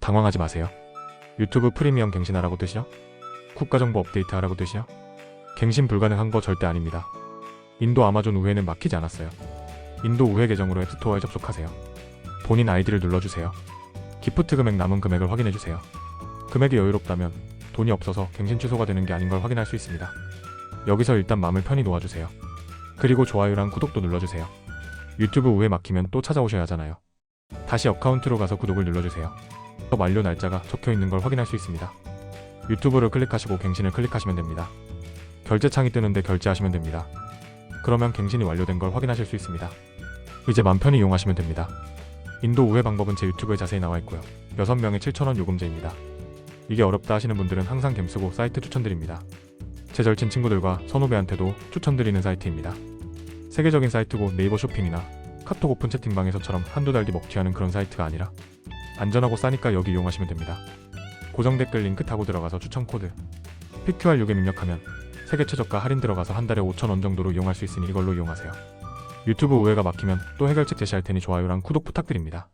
당황하지 마세요. 유튜브 프리미엄 갱신하라고 뜻이요? 국가정보 업데이트 하라고 뜻이요? 갱신 불가능한 거 절대 아닙니다. 인도 아마존 우회는 막히지 않았어요. 인도 우회 계정으로 앱스토어에 접속하세요. 본인 아이디를 눌러주세요. 기프트 금액 남은 금액을 확인해주세요. 금액이 여유롭다면 돈이 없어서 갱신 취소가 되는 게 아닌 걸 확인할 수 있습니다. 여기서 일단 마음을 편히 놓아주세요. 그리고 좋아요랑 구독도 눌러주세요. 유튜브 우회 막히면 또 찾아오셔야 하잖아요. 다시 어카운트로 가서 구독을 눌러주세요. 완료 날짜가 적혀 있는 걸 확인할 수 있습니다. 유튜브를 클릭하시고 갱신을 클릭하시면 됩니다. 결제창이 뜨는데 결제하시면 됩니다. 그러면 갱신이 완료된 걸 확인하실 수 있습니다. 이제 맘 편히 이용하시면 됩니다. 인도 우회 방법은 제 유튜브에 자세히 나와 있고요. 6명에 7,000원 요금제입니다. 이게 어렵다 하시는 분들은 항상 겜 쓰고 사이트 추천드립니다. 제 절친 친구들과 선후배한테도 추천드리는 사이트입니다. 세계적인 사이트고 네이버 쇼핑이나 카톡 오픈 채팅방에서처럼 한두 달 뒤 먹튀하는 그런 사이트가 아니라 안전하고 싸니까 여기 이용하시면 됩니다. 고정 댓글 링크 타고 들어가서 추천 코드 PQR6에 입력하면 세계 최저가 할인 들어가서 한 달에 5,000원 정도로 이용할 수 있으니 이걸로 이용하세요. 유튜브 우회가 막히면 또 해결책 제시할 테니 좋아요랑 구독 부탁드립니다.